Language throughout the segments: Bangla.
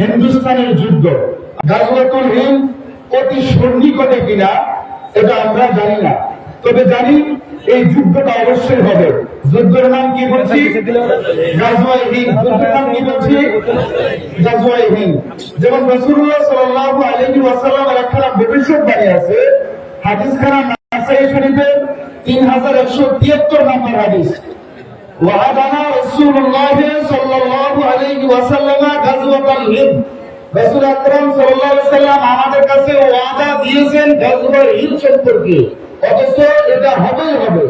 হিন্দুস্তানের যুদ্ধ। গাজওয়াতুল হিন্দ অতি সন্নিকটে কিনা, এটা আমরা জানি না। তবে জানি এই যুদ্ধটা অবশ্যই হবে। যুদ্ধের নাম কি বলছি? যেমন একখানা ভবিষ্যৎবাণী আছে হাদিস খানা শরীফের 3173 নম্বর হাদিস। وعدنا رسول الله صلى الله عليه وسلم غزوة الهند রাসূল আকরাম সাল্লাল্লাহু আলাইহি সাল্লাম আমাদের কাছে ওয়াদা দিয়েছেন গাজওয়া হিন্দ সম্পর্কে অথচ এটা হবেই হবে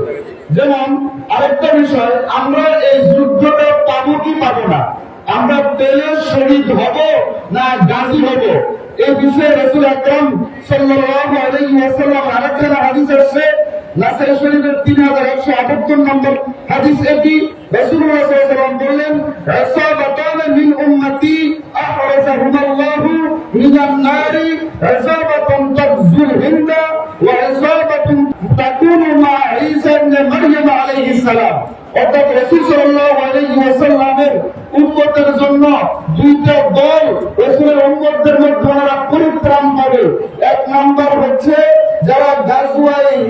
যেমন আরেকটা বিষয় আমরা এই যুদ্ধটা পাবো কি পাবো না আমরা পেলে শহীদ হব না গাজী হব এই বিষয়ে রাসূল আকরাম সাল্লাল্লাহু আলাইহি ওয়াসাল্লাম আরেকটা হাদিস আছে নাসাই শরীফের তিন হাজার একশো আটাত্তর নম্বর হাদিস এটি রাসূলুল্লাহ আলাইহি উম্মতি রাসূল ওয়াসাল্লামের উম্মতের জন্য দুইটা দল রাসূলের উম্মতদের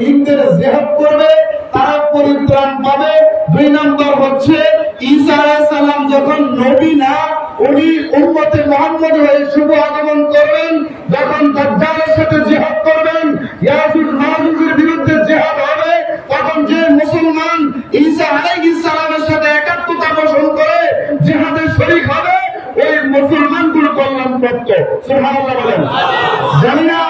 হিন্দের জিহাদ করবে, তারা পরিত্রাণ পাবে। দুই নাম্বার হচ্ছে, ঈসা যখন নবী না, উনি উম্মতে মুহাম্মদ হয়ে শুভ আগমন করবেন, যখন দাজ্জালের সাথে জিহাদ করবেন ইয়াজুজ মাজুজের বিরুদ্ধে জিহাদ হবে, তখন যে মুসলমান ঈসা আলাইহিস সালামের সাথে একাত্মতা পোষণ করে জিহাদে শরীক হবে, ওই মুসলমানগুলো কল্যাণ প্রাপ্ত সুবহানাল্লাহ বলেন। জানি না,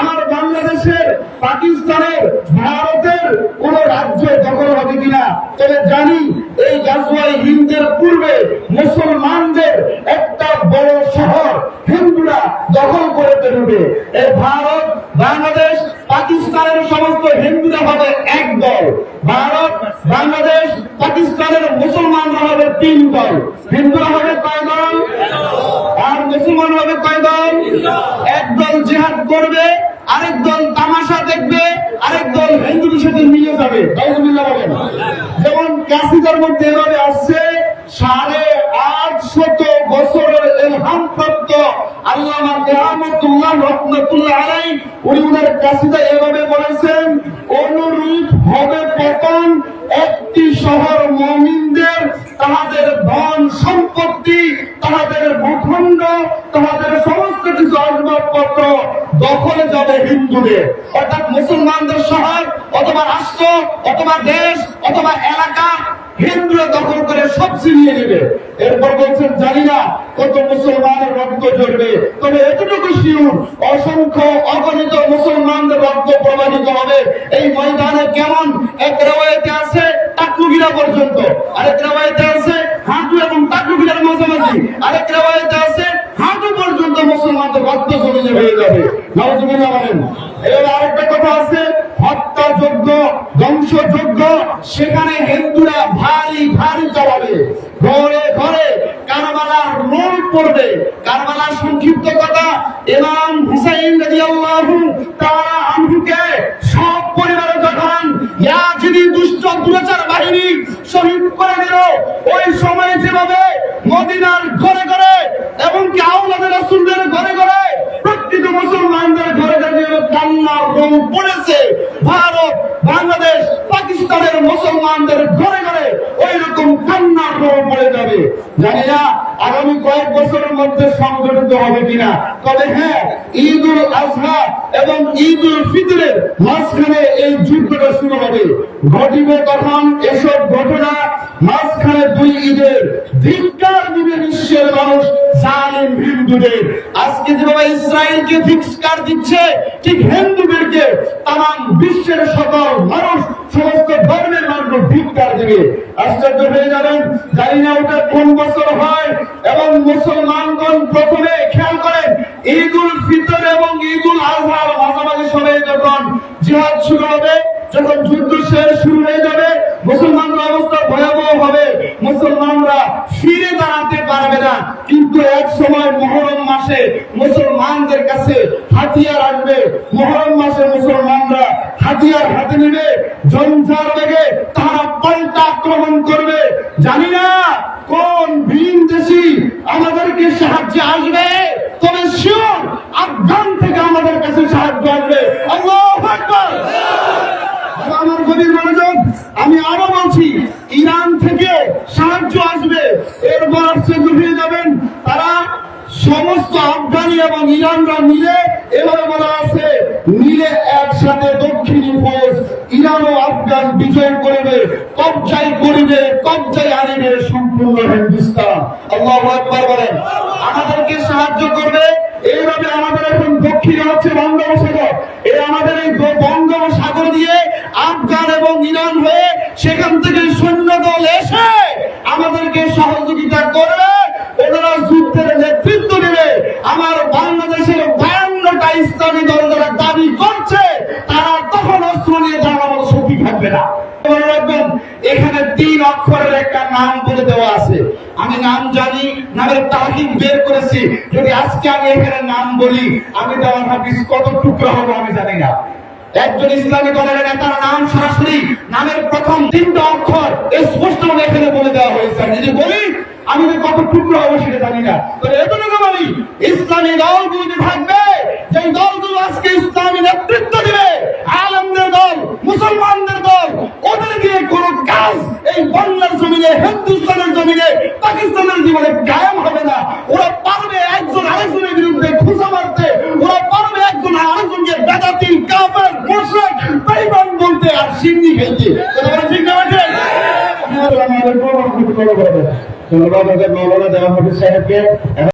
আমার বাংলাদেশের পাকিস্তানের ভারতের কোন রাজ্য দখল হবে কিনা তবে জানি এই গাজওয়াই হিন্দের পূর্বে মুসলমানদের একটা বড় শহর হিন্দুরা দখল করে বেরোবে এই ভারত, বাংলাদেশ, পাকিস্তানের সমস্ত হিন্দুরা হবে এক দল। ভারত, বাংলাদেশ, পাকিস্তানের মুসলমানরা হবে তিন দল। হিন্দুরা হবে কয় দল? আর মুসলমান হবে কয় দল? এক দল জিহাদ করবে, আরেক মিলে যাবে যেমন কাসিদার মধ্যে এভাবে আসছে, সাড়ে আট শত বছরের এলহাম প্রাপ্ত আল্লামা রহমতুল্লাহ আলাই উনি উনার কাসিদা এভাবে বলেছেন, অনুরূপ হবে পতন একটি শহর মমিনদের, তাহাদের ধন সম্পত্তি, তাহাদের ভূখণ্ড, তাহাদের সমস্ত কিছু দখলে যাবে হিন্দুদের। অর্থাৎ মুসলমানদের শহর, অথবা রাষ্ট্র, অথবা দেশ, অথবা এলাকা, হিন্দুরা দখল করে সব নেবে। এরপর বলছেন, জানি না কত মুসলমানের রক্ত তবে এতটুকু অসংখ্য অগণিত মুসলমানদের রক্ত প্রবাহিত হবে। এই ময়দানে কেমন এক রেওয়ায়তে আছে টাকুগিরা পর্যন্ত। আরেক রেওয়ায়তে আছে হাঁটু এবং টাকুগিরার মাঝামাঝি। আরেক রেওয়ায়তে আছে হাঁটু পর্যন্ত মুসলমানদের রক্ত জমিনে হয়ে যাবে। নওয়াজুবিল্লাহ বলেন এর আরেকটা কথা আছে, হত্যাযোগ্য, ধ্বংসযোগ্য, সেখানে হিন্দুরা ভারী ভারী জবাবে। ঘরে ঘরে কারবালার রোল পড়বে। কারবালার সংক্ষিপ্ত কথা ইমাম হুসাইন রাদিয়াল্লাহু তাআলা আনহুকে সব পরিবারে যখন ইয়াজিদি দুষ্ট দুরাচার বাহিনী শহীদ করে দিল। ওই সময় যেভাবে মদিনার ঘরে ঘরে এবং কি আওলাদের রাসূলদের ঘরে ঘরে প্রত্যেক মুসলমানদের ঘরে ঘরে কান্নার রং পড়েছে। ভারত, বাংলাদেশ, পাকিস্তানের মুসলমানদের ঘরে ঘরে ওই রকম কান্নার পড়ে যাবে। জানি না আগামী কয়েক বছরের মধ্যে সংগঠিত হবে কিনা। তবে হ্যাঁ ঈদ উল আজহা এবং ঈদ উল ফিতরের মাঝখানে এই যুদ্ধটা শুরু হবে। ঘটিবে তখন এসব ঘটনা মাঝখানে দুই ঈদের ধিক্কার দিবে বিশ্বের মানুষ। জালিম হিন্দুদের। আজকে যেভাবে ইসরায়েলকে ধিক্কার দিচ্ছে, ঠিক হিন্দুদেরকে তাম বিশ্বের সকল মানুষ সমস্ত ধর্মের মানুষ ধিক্কার দিবে। আশ্চর্য হয়ে যাবেন, জানি না ওটা কোন বছর হয়, এবং মুসলমানগণ প্রথমে খেয়াল করেন ঈদ উল ফিতর এবং ঈদ উল আজহার মাঝামাঝি সময়ে যখন জিহাদ শুরু হবে, যখন যুদ্ধ শেষ শুরু হয়ে যাবে, মুসলমানদের অবস্থা ভয়াবহ হবে। মুসলমানরা ফিরে না কিন্তু এক সময় মহরম মাসে মুসলমানদের কাছে হাতিয়ার আসবে মহরম মাসে মুসলমানরা হাতিয়ার হাতে নেবে জঞ্জার বেগে তারা পাল্টা আক্রমণ করবে। জানি না কোন ভিন দেশি আমাদেরকে সাহায্যে আসবে আফগান থেকে আমাদের কাছে সাহায্য আসবে আল্লাহু আকবার আমার গভীর মনোযোগ আমি আরও বলছি ইরান থেকে সাহায্য আসবে এরপর আসছে ডুবিয়ে যাবেন তারা সমস্ত আফগানি এবং ইরানরা মিলে এভাবে বলা আছে, মিলে একসাথে ইরান ও আফগান বিজয় করবে কবজাই করিবে কবজাই সম্পূর্ণ হিন্দুস্তান। আল্লাহ আকবার বলেন। আমাদেরকে সাহায্য করবে, এইভাবে আমাদের এখন দক্ষিণে হচ্ছে বঙ্গোপসাগর। এই আমাদের এই বঙ্গোপসাগর দিয়ে আফগান এবং ইরান হয়ে সেখান থেকে সৈন্য দল এসে আমাদেরকে সহযোগিতা করবে থাকবে না। এখানে তিন অক্ষরের একটা নাম বলে দেওয়া আছে। আমি নাম জানি, নামের বের করেছি। যদি আজকে আমি এখানে নাম বলি, আমি দেওয়ার হাফিজ কত টুকরো হব আমি জানি না। একজন ইসলামী দলের নেতার নাম সরাসরি, নামের প্রথম তিনটা অক্ষর স্পষ্ট এখানে বলে দেওয়া হয়েছে। যদি বলি, আমি কত টুকরো হব সেটা জানি না। বলি, ইসলামী দলগুলো যে থাকবে যে দলগুলো আজকে ইসলামী নেতৃত্ব দিবে আলমদের দল মুসলমানদের দল ওদের দিয়ে কোনো কাজ এই বাংলার জমিনে হিন্দুস্তানের জমিনে পাকিস্তানের জীবনে কায়েম হবে না ওরা পারবে একজন আরেকজনের বিরুদ্ধে খুঁজা মারতে ওরা পারবে একজন আরেকজনকে বেদাতি কাফের মুশরিক বেঈমান বলতে আর সিন্নি বলেন ঠিক না বেঠে বড় বড় বড় বড় বড় বড় বড় বড় বড় বড়